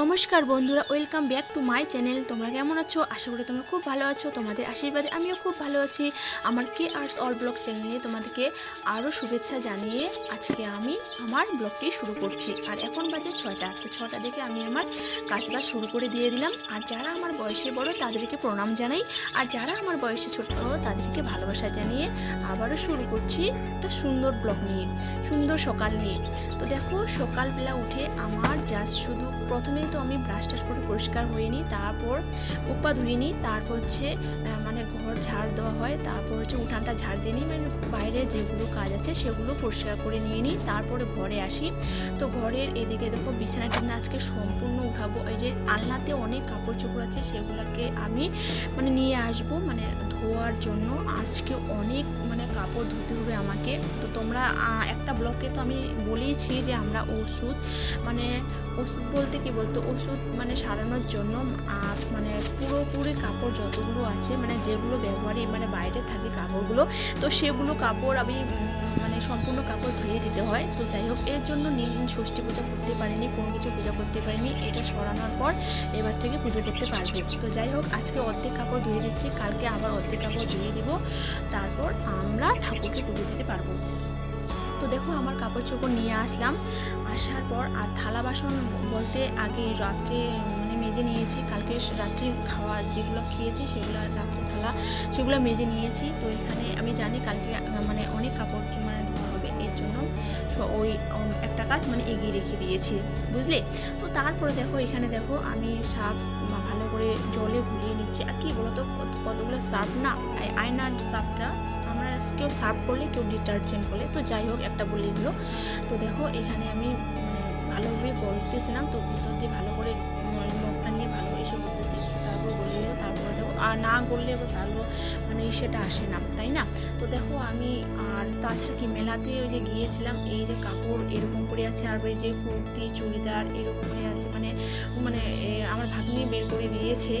নমস্কার বন্ধুরা welcome back to my channel তোমরা কেমন আছো? আশা করি তোমরা খুব ভালো আছো। তোমাদের আশীর্বাদে আমিও খুব ভালো আছি। আমার কে আর্টস অল ব্লগ চ্যানেলে তোমাদেরকে আরও শুভেচ্ছা জানিয়ে আজকে আমি আমার ব্লগটি শুরু করছি। আর এখন বাজে ছয়টা। তো ছটা থেকে আমি আমার কাজবাজ শুরু করে দিয়ে দিলাম। আর যারা আমার বয়সে বড়, তাদেরকে প্রণাম জানাই। আর যারা আমার বয়সে ছোট, তাদেরকে ভালোবাসা জানিয়ে আবারও শুরু করছি একটা সুন্দর ব্লগ নিয়ে, সুন্দর সকাল নিয়ে। তো দেখো, সকালবেলা উঠে আমার জাস্ট শুধু প্রথমেই তো আমি ব্রাশ টাশ করে পরিষ্কার হয়ে নিই, তারপর মুখ পা ধুয়ে নিই, তারপর হচ্ছে মানে ঘর ঝাড় দেওয়া হয়, তারপর হচ্ছে উঠানটা ঝাড় দিয়ে নিই মানে বাইরে যেগুলো কাজ আছে সেগুলো পরিষ্কার করে নিয়ে নিই, তারপরে ঘরে আসি। তো ঘরের এদিকে দেখো বিছানা টিছানা আজকে সম্পূর্ণ উঠাবো, এই যে আলনাতে অনেক কাপড় চোপড় আছে, সেগুলোকে আমি মানে নিয়ে আসব মানে ধোয়ার জন্য। আজকে অনেক মানে কাপড় ধুতে হবে আমাকে। তো তোমরা একটা ব্লকে তো আমি বলেইছি যে আমরা ওষুধ মানে ওষুধ বলতে কি বলতো? ওষুধ মানে সারানোর জন্য মানে পুরোপুরি কাপড় যতগুলো আছে মানে যেগুলো ব্যবহারই মানে বাইরে থাকে কাপড়গুলো, তো সেগুলো কাপড় আমি মানে সম্পূর্ণ কাপড় ধুয়ে দিতে হয়। তো যাই হোক, এর জন্য ষষ্ঠী পূজা করতে পারিনি, কোনো কিছু পূজা করতে পারিনি, এটা সরানোর পর এবার থেকে পুজো করতে পারবে। তো যাই হোক, আজকে অর্ধেক কাপড় ধুয়ে দিচ্ছি, কালকে আবার অর্ধেক কাপড় ধুয়ে দিব, তারপর আমরা ঠাকুরকে পুজো দিতে পারব। তো দেখো, আমার কাপড় চোপড় নিয়ে আসলাম, আসার পর আর থালা বাসন বলতে আগে রাত্রে মেজে নিয়েছি। কালকে রাত্রে খাওয়া যেগুলো খেয়েছি সেগুলো রাত্রে থালা, সেগুলো মেজে নিয়েছি। তো এখানে আমি জানি কালকে মানে অনেক কাপড় মানে ধোয়া হবে। এর জন্য ওই একটা কাজ মানে এগিয়ে রেখে দিয়েছি। বুঝলে? তো তারপরে দেখো, এখানে দেখো আমি সার্ফ ভালো করে জলে ভুলিয়ে নিচ্ছি। আর কি বলতো, কত- কতগুলো সাপ না আয়নার সাপটা আমরা কেউ সার্ফ করলে, কেউ ডিটারজেন্ট বলে তো যাই হোক, একটা বলে এগুলো তো দেখো, এখানে আমি মানে ভালোভাবে গলতেছিলাম। তো ভিতর দিয়ে ভালো করে আর না করলে এবার ভালো মানে সেটা আসে না, তাই না? তো দেখো আমি আর তাছাড়া কি মেলাতে ওই যে গিয়েছিলাম, এই যে কাপড় এরকম করে আছে, আর ওই যে কুর্তি, চুড়িদার এরকম করে আছে মানে মানে আমার ভাগ্নি বের করে দিয়েছে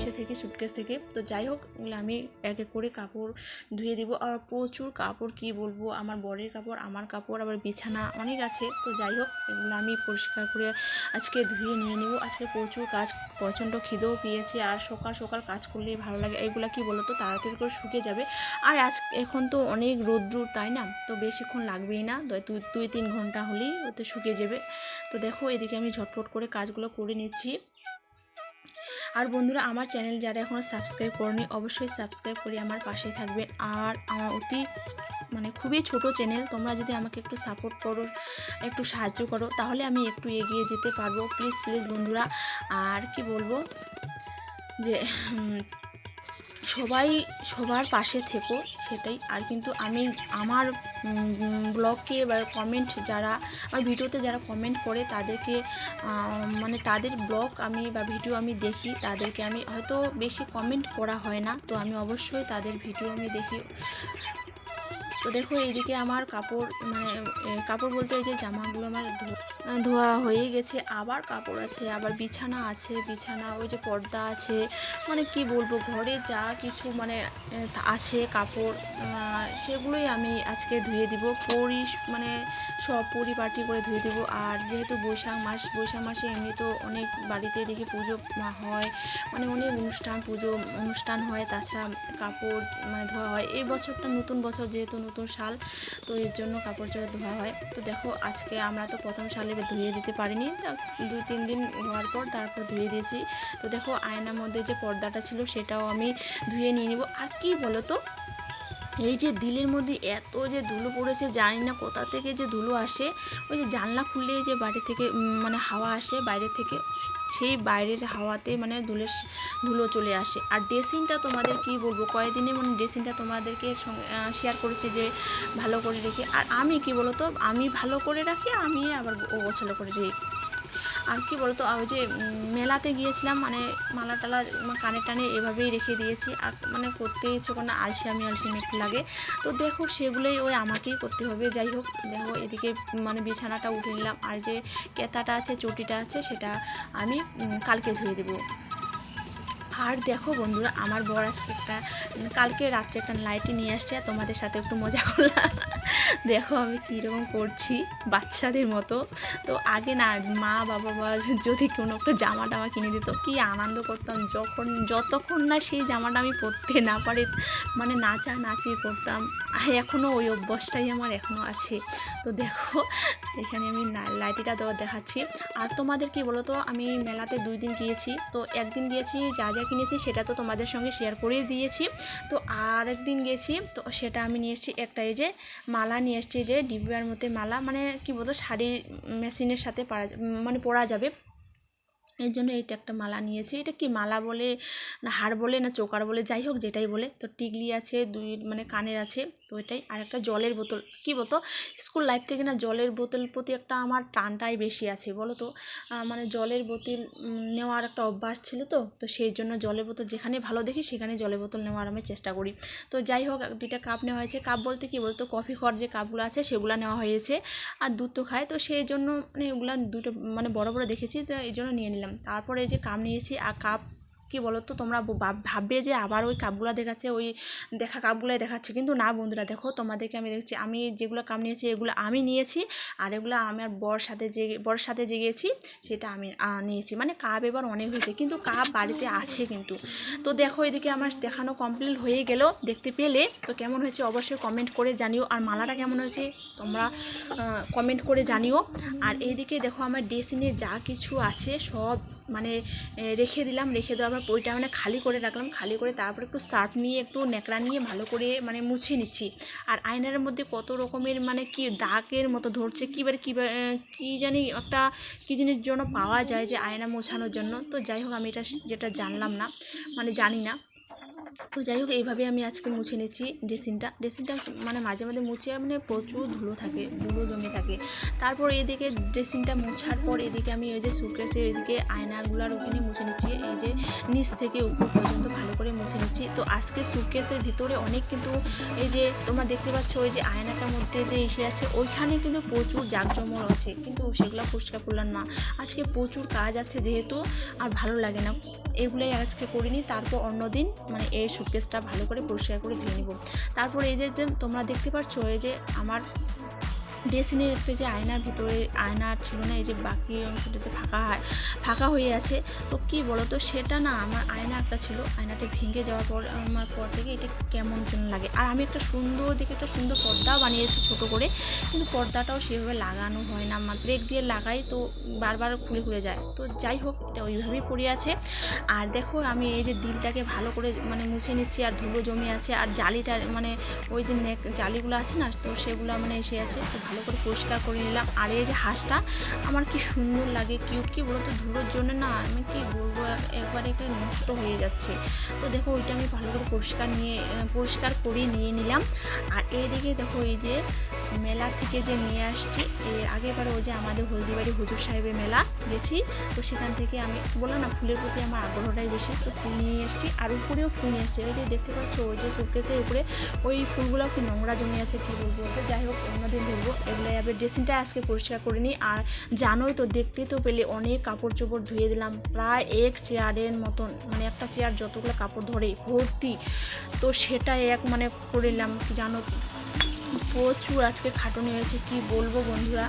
এসে থেকে সুটকেস থেকে। তো যাই হোক, এগুলো আমি এক এক করে কাপড় ধুয়ে দিব। আর প্রচুর কাপড়, কি বলব, আমার বরের কাপড়, আমার কাপড়, আবার বিছানা অনেক আছে। তো যাই হোক, এগুলো আমি পরিষ্কার করে আজকে ধুয়ে নিয়ে নেব। আজকে প্রচুর কাজ, প্রচণ্ড খিদেও পেয়েছে। আর সকাল সকাল কাজ করলেই ভালো লাগে। এগুলো কি বলো তো তাড়াতাড়ি করে শুকিয়ে যাবে। আর আজ, এখন তো অনেক রোদ্র, তাই না? তো বেশিক্ষণ লাগবেই না। দুই, তিন ঘণ্টা হলেই ওতে শুকিয়ে যাবে। তো দেখো, এদিকে আমি ঝটফট করে কাজগুলো করে নিচ্ছি। আর বন্ধুরা, আমার চ্যানেল যারা এখনও সাবস্ক্রাইব করেনি, অবশ্যই সাবস্ক্রাইব করে আমার পাশেই থাকবেন। আর আমার অতি মানে খুবই ছোট চ্যানেল, তোমরা যদি আমাকে একটু সাপোর্ট করো, একটু সাহায্য করো, তাহলে আমি একটু এগিয়ে যেতে পারব। প্লিজ প্লিজ বন্ধুরা, আর কি বলব যে সবাই সবার পাশে থেকো, সেটাই। আর কিন্তু আমি আমার ব্লগকে বা কমেন্ট যারা আমার ভিডিওতে যারা কমেন্ট করে তাদেরকে মানে তাদের ব্লগ আমি বা ভিডিও আমি দেখি, তাদেরকে আমি হয়তো বেশি কমেন্ট করা হয় না। তো আমি অবশ্যই তাদের ভিডিও আমি দেখি। তো দেখো এইদিকে আমার কাপড় মানে কাপড় বলতে এই যে জামাগুলো আমার ধোয়া হয়ে গেছে। আবার কাপড় আছে, আবার বিছানা আছে, বিছানা, ওই যে পর্দা আছে। মানে কি বলব, ঘরে যা কিছু মানে আছে কাপড় সেগুলোই আমি আজকে ধুয়ে দিব। পরি মানে সব পরিপাটি করে ধুয়ে দিব। আর যেহেতু বৈশাখ মাস, বৈশাখ মাসে এমনি তো অনেক বাড়িতে দেখি পুজো হয় মানে অনেক অনুষ্ঠান, পুজো অনুষ্ঠান হয়, তাছাড়া কাপড় মানে ধোয়া হয়। এই বছরটা নতুন বছর, যেহেতু নতুন শাল, তো এর জন্য কাপড় চোপড় ধোয়া হয়। তো দেখো, আজকে আমরা তো প্রথম শালে ধুয়ে দিতে পারিনি। দুই, তিন দিন হওয়ার পর তারপর ধুয়ে দিয়েছি। তো দেখো, আয়নার মধ্যে যে পর্দাটা ছিল, সেটাও আমি ধুয়ে নিয়ে নিব। আর কি বলো তো? এই যে দিলের মধ্যে এত যে ধুলো পড়েছে, জানি না কোথা থেকে যে ধুলো আসে। ওই যে জানলা খুললে যে বাড়ি থেকে মানে হাওয়া আসে বাইরে থেকে, সেই বাইরের হাওয়াতে মানে ধুলের ধুলো চলে আসে। আর ড্রেসিংটা তোমাদের কি বলব? কয়েকদিনে মানে ড্রেসিংটা তোমাদেরকে শেয়ার করেছে যে ভালো করে রেখে। আর আমি কি বলতো? আমি ভালো করে রাখি, আমি আবার ও গোছালো করে রেখি আর কি বলতো, ওই যে মেলাতে গিয়েছিলাম মানে মালা টালা কানে টানে এভাবেই রেখে দিয়েছি। আর মানে করতে ইচ্ছে কোনো আলসি আমি আলসি একটু লাগে। তো দেখো, সেগুলোই ওই আমাকেই করতে হবে। যাই হোক, দেখো, এদিকে মানে বিছানাটা উঠে নিলাম। আর যে কেতাটা আছে, চটিটা আছে, সেটা আমি কালকে ধুয়ে দেবো। আর দেখো বন্ধুরা, আমার বর আজকে একটা কালকে রাত্রে একটা লাইটি নিয়ে আসছে, তোমাদের সাথে একটু মজা করলাম। দেখো আমি কীরকম করছি বাচ্চাদের মতো। তো আগে না, মা, বাবা বা যদি কোনো একটা জামা টামা কিনে দিত, কি আনন্দ করতাম। যখন, যতক্ষণ না সেই জামাটা আমি পরতে না পারি মানে নাচা নাচি করতাম। এখনও ওই অভ্যাসটাই আমার এখনও আছে। তো দেখো, এখানে আমি লাইটিটা দেওয়া দেখাচ্ছি। আর তোমাদের কি বলো তো আমি মেলাতে দুই দিন গিয়েছি। তো একদিন গিয়েছি, যা যা কিনেছি সেটা তো তোমাদের সঙ্গে শেয়ার করে দিয়েছি। তো আর একদিন গেছি, তো সেটা আমি নিয়েছি একটা এই যে মালা নিয়ে এসেছি যে ডিব্বার মধ্যে মালা মানে কি বলতো শাড়ির মেশিনের সাথে পারা মানে পরা যাবে। এর জন্য এইটা একটা মালা নিয়েছি। এটা কি মালা বলে না হার বলে না চোকার বলে? যাই হোক, যেটাই বলে। তো টিকলি আছে, দুই মানে কানের আছে। তো এটাই আর একটা জলের বোতল। কি বলতো? স্কুল লাইফ থেকে না জলের বোতল প্রতি একটা আমার টানটাই বেশি আছে বলো তো মানে জলের বোতল নেওয়ার একটা অভ্যাস ছিল তো। তো সেই জন্য জলের বোতল যেখানে ভালো দেখি সেখানে জলের বোতল নেওয়ার আমি চেষ্টা করি। তো যাই হোক দুইটা কাপ নেওয়া হয়েছে। কাপ বলতে কি বলতো? কফি খাওয়ার যে কাপগুলো আছে সেগুলো নেওয়া হয়েছে। আর দুধ তো খায়। তো সেই জন্য মানে ওগুলো দুটো মানে বড় বড় দেখেছি। তো এই জন্য নিয়ে নিলাম। তারপরে এই যে কাপ নিয়েছি আর কাপ কি বলো তো তোমরা ভাববে যে আবার ওই কাপগুলো দেখাচ্ছে, ওই দেখা কাপগুলোই দেখাচ্ছে। কিন্তু না বন্ধুরা, দেখো তোমাদেরকে আমি দেখছি, আমি যেগুলো কাপ নিয়েছি এগুলো আমি নিয়েছি, আর এগুলো আমার বর সাথে যে, বর সাথে যে গেছি সেটা আমি নিয়েছি। মানে কাপ এবার অনেক হয়েছে, কিন্তু কাপ বাড়িতে আছে কিন্তু। তো দেখো এদিকে আমার দেখানো কমপ্লিট হয়ে গেল, দেখতে পেলে। তো কেমন হয়েছে অবশ্যই কমেন্ট করে জানিও। আর মালাটা কেমন হয়েছে তোমরা কমেন্ট করে জানিও। আর এইদিকে দেখো আমার ড্রেসিংয়ে যা কিছু আছে সব মানে রেখে দিলাম, রেখে দেওয়ার পর বইটা মানে খালি করে রাখলাম, খালি করে তারপর একটু সার্ফ নিয়ে, একটু ন্যাকড়া নিয়ে ভালো করে মানে মুছে নিচ্ছি। আর আয়নার মধ্যে কত রকমের মানে কি দাগের মতো ধরছে কীবার কী কী জানি একটা, কী জিনিস জন্য পাওয়া যায় যে আয়না মোছানোর জন্য। তো যাই হোক, আমি এটা যেটা জানলাম না মানে জানি না। তো যাই হোক এইভাবে আমি আজকে মুছে নিচ্ছি ড্রেসিংটা ড্রেসিংটা মানে মাঝে মাঝে মুছে মানে প্রচুর ধুলো থাকে, ধুলো জমে থাকে। তারপর এদিকে ড্রেসিংটা মোছার পর এদিকে আমি ওই যে সুটকেসের এদিকে আয়নাগুলার ওখানে মুছে নিচ্ছি। এই যে নিচ থেকে উপর পর্যন্ত ভালো করে মুছে নিচ্ছি। তো আজকে সুটকেসের ভিতরে অনেক কিন্তু এই যে তোমরা দেখতে পাচ্ছ, ওই যে আয়নাটার মধ্যে যে এসে আছে। ওইখানে কিন্তু প্রচুর জাঁকজমর আছে, কিন্তু সেগুলো পরিষ্কার করলাম না। আজকে প্রচুর কাজ আছে যেহেতু আর ভালো লাগে না। এগুলোই আজকে করিনি। তারপর অন্যদিন মানে এই সুটকেসটা ভালো করে পরিষ্কার করে ধুয়ে নিব। তারপর এই যে তোমরা দেখতে পাচ্ছ এই যে আমার ড্রেসিংয়ের একটা যে আয়নার ভিতরে, আয়না ছিল না, এই যে বাকি অংশটা যে ফাঁকা হয়, ফাঁকা হয়ে আছে, তো কি বলো তো সেটা না আমার আয়না একটা ছিল, আয়নাটা ভেঙে যাওয়ার পর, আমার পর থেকে এটা কেমন যেন লাগে। আর আমি একটা সুন্দর দিকে একটা সুন্দর পর্দাও বানিয়েছি ছোট করে, কিন্তু পর্দাটাও সেভাবে লাগানো হয় না, আমার ব্রেক দিয়ে লাগাই তো বারবার খুলে খুলে যায়। তো যাই হোক, এটা ওইভাবেই পড়ে আছে। আর দেখো, আমি এই যে দিলটাকে ভালো করে মানে মুছে নিচ্ছি, আর ধুলো জমে আছে, আর জালিটা মানে ওই যে নেক, জালিগুলো আছে না, তো সেগুলো মানে এসে আছে ভালো করে পরিষ্কার করে নিলাম। আর এই যে হাঁসটা, আমার কি সুন্দর লাগে কিউট কি বলো তো ধুলোর জন্য না আমি কি বলব, একবারে একটু নষ্ট হয়ে যাচ্ছে। তো দেখো, ওইটা আমি ভালো করে পরিষ্কার নিয়ে, পরিষ্কার করে নিয়ে নিলাম। আর এইদিকে দেখো, এই যে মেলা থেকে যে নিয়ে আসছি, এর আগেরবারে ওই যে আমাদের হলদিবাড়ি হুজুর সাহেবের মেলা গেছি। তো সেখান থেকে আমি, বললাম না, ফুলের প্রতি আমার আগ্রহটাই বেশি, তো ফুল নিয়ে এসেছি আর উপরেও ফুল নিয়ে এসেছি ওই যে দেখতে পাচ্ছ, ওই যে সুটকেসের উপরে, ওই ফুলগুলো কি নোংরা জমে আছে, কী বলব? তো যাই হোক, অন্যদিন ধরবো। এগুলো এবার ড্রেসিংটা আজকে পরিষ্কার করে নিই। আর জানোই তো, দেখতে তো পেলে অনেক কাপড় চোপড় ধুয়ে দিলাম। প্রায় এক চেয়ারের মতন মানে একটা চেয়ার যতগুলো কাপড় ধরে ভর্তি, তো সেটা এক মানে করে নিলাম। জানো প্রচুর আজকে খাটুনি হয়েছে, কি বলব বন্ধুরা।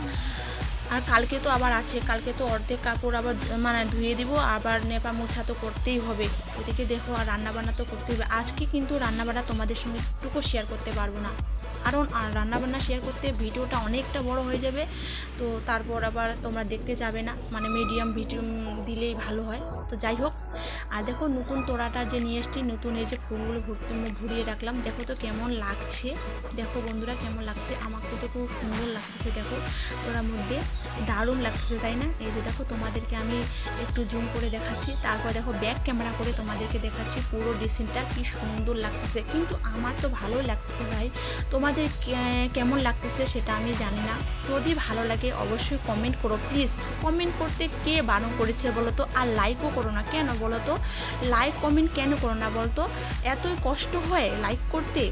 আর কালকে তো আবার আছে, কালকে তো অর্ধেক কাপড় আবার মানে ধুয়ে দিব, আবার নেপা মোছা তো করতেই হবে। এদিকে দেখো, আর রান্নাবান্না তো করতেই হবে। আজকে কিন্তু রান্নাবান্না তোমাদের সঙ্গে একটুকু শেয়ার করতে পারব না। কারণ আর রান্নাবান্না শেয়ার করতে ভিডিওটা অনেকটা বড় হয়ে যাবে। তো তারপর আবার তোমরা দেখতে যাবে না মানে মিডিয়াম ভিডিও দিলেই ভালো হয়। তো যাই হোক আর দেখো নতুন তোড়াটা যে নিয়ে এসছি, নতুন এই যে ফুলগুলো ভরিয়ে রাখলাম, দেখো তো কেমন লাগছে। দেখো বন্ধুরা কেমন লাগছে আমাকে তো খুব সুন্দর লাগছে দেখো তোড়ার মধ্যে। দারুণ লাগছে তাই না? এই যে দেখো তোমাদেরকে আমি একটু জুম করে দেখাচ্ছি, তারপর দেখো ব্যাক ক্যামেরা করে তোমাদেরকে দেখাচ্ছি পুরো ডিসিনটা কি সুন্দর লাগতেছে। কিন্তু আমার তো ভালো লাগছে ভাই, তোমাদের কেমন লাগতেছে সেটা আমি জানি না। যদি ভালো লাগে অবশ্যই কমেন্ট করো প্লিজ কমেন্ট করতে কে বারণ করেছে বলো তো? আর লাইকও করো না, কেন বলো তো লাইক কমেন্ট কেন করো না বলতো? এতই কষ্ট হয় লাইক করতে,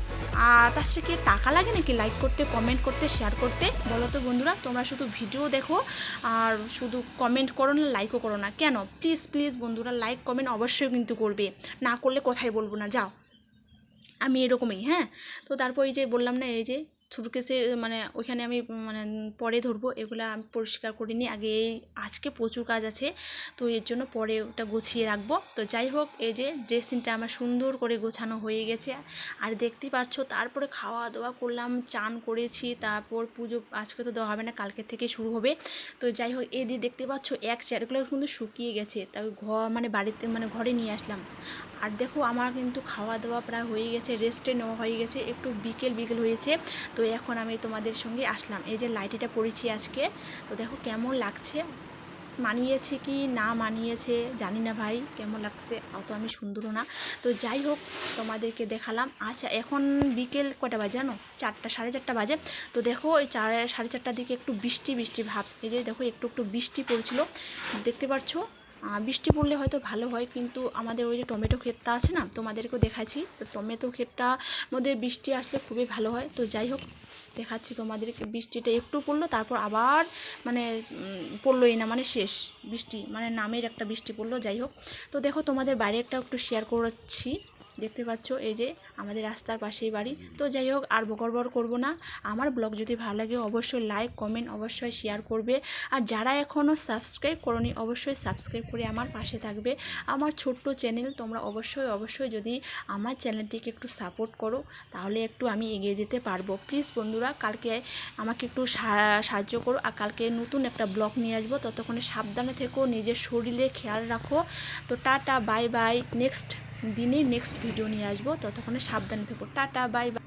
আর তাছাড়া কি টাকা লাগে নাকি লাইক করতে কমেন্ট করতে শেয়ার করতে? বলো তো বন্ধুরা, তোমরা শুধু ভিডিও দেখো, আর শুধু কমেন্ট করো না লাইকও করো না। কেন? প্লিজ প্লিজ বন্ধুরা লাইক কমেন্ট অবশ্যই কিন্তু করবে। না করলে কোথায় বলব না, যাও। আমি এরকমই হ্যাঁ? তো তারপর এই যে বললাম না, এই যে সুটকেসে মানে ওইখানে আমি মানে পরে ধরবো, এগুলো আমি পরিষ্কার করিনি। আগে এই আজকে প্রচুর কাজ আছে, তো এর জন্য পরে ওটা গুছিয়ে রাখব। তো যাই হোক, এই যে ড্রেসিংটা আমার সুন্দর করে গোছানো হয়ে গেছে। আর দেখতেই পাচ্ছ তারপরে খাওয়া দাওয়া করলাম, চান করেছি, তারপর পুজো, আজকে তো দেওয়া হবে না, কালকে থেকে শুরু হবে। তো যাই হোক এদিকে দেখতে পাচ্ছ, এক চেয়ারগুলো কিন্তু শুকিয়ে গেছে। তাই ঘর মানে বাড়িতে মানে ঘরে নিয়ে আসলাম। আর দেখো, আমার কিন্তু খাওয়া দাওয়া প্রায় হয়ে গেছে রেস্টে নেওয়া হয়ে গেছে, একটু বিকেল বিকেল হয়েছে। তো এখন আমি তোমাদের সঙ্গে আসলাম। এই যে লাইটিটা পড়েছি আজকে, তো দেখো কেমন লাগছে? মানিয়েছে কি না মানিয়েছে জানি না ভাই, কেমন লাগছে অত আমি সুন্দরও না। তো যাই হোক, তোমাদেরকে দেখালাম। আচ্ছা এখন বিকেল কটা বাজে জানো? চারটা, সাড়ে চারটা বাজে। তো দেখো ওই চার, সাড়ে চারটার দিকে একটু বৃষ্টি বৃষ্টি ভাব। এই যে দেখো একটু একটু বৃষ্টি পড়ছিল। দেখতে পাচ্ছ বৃষ্টি পড়লে হয়তো ভালো হয়, কিন্তু আমাদের ওই যে টমেটো ক্ষেতটা আছে না, তোমাদেরকেও দেখাচ্ছি। তো টমেটো ক্ষেতটা মধ্যে বৃষ্টি আসলে খুবই ভালো হয়। তো যাই হোক, দেখাচ্ছি তোমাদেরকে বৃষ্টিটা একটু পড়ল, তারপর আবার মানে পড়লোই না মানে শেষ বৃষ্টি মানে নামের একটা বৃষ্টি পড়ল, যাই হোক। তো দেখো তোমাদের বাইরে একটা একটু শেয়ার করাচ্ছি। দেখতে পাচ্ছ, এই যে আমাদের রাস্তার পাশেই বাড়ি। তো যাই হোক, আর বকর বকর করব না। আমার ব্লগ যদি ভালো লাগে, অবশ্যই লাইক কমেন্ট অবশ্যই শেয়ার করবে। আর যারা এখনও সাবস্ক্রাইব করনি, অবশ্যই সাবস্ক্রাইব করে আমার পাশে থাকবে। আমার ছোট্ট চ্যানেল তোমরা অবশ্যই অবশ্যই যদি আমার চ্যানেলটিকে একটু সাপোর্ট করো, তাহলে একটু আমি এগিয়ে যেতে পারব। প্লিজ বন্ধুরা, কালকে আমাকে একটু সাহায্য করো। আর কালকে নতুন একটা ব্লগ নিয়ে আসব। ততক্ষণে সাবধানে থেকো, নিজের শরীরে খেয়াল রাখো। তো টাটা বাই বাই নেক্সট দিনে নেক্সট ভিডিও নিয়ে আসব। ততক্ষণে সাবধানে থেকো। Tata bye by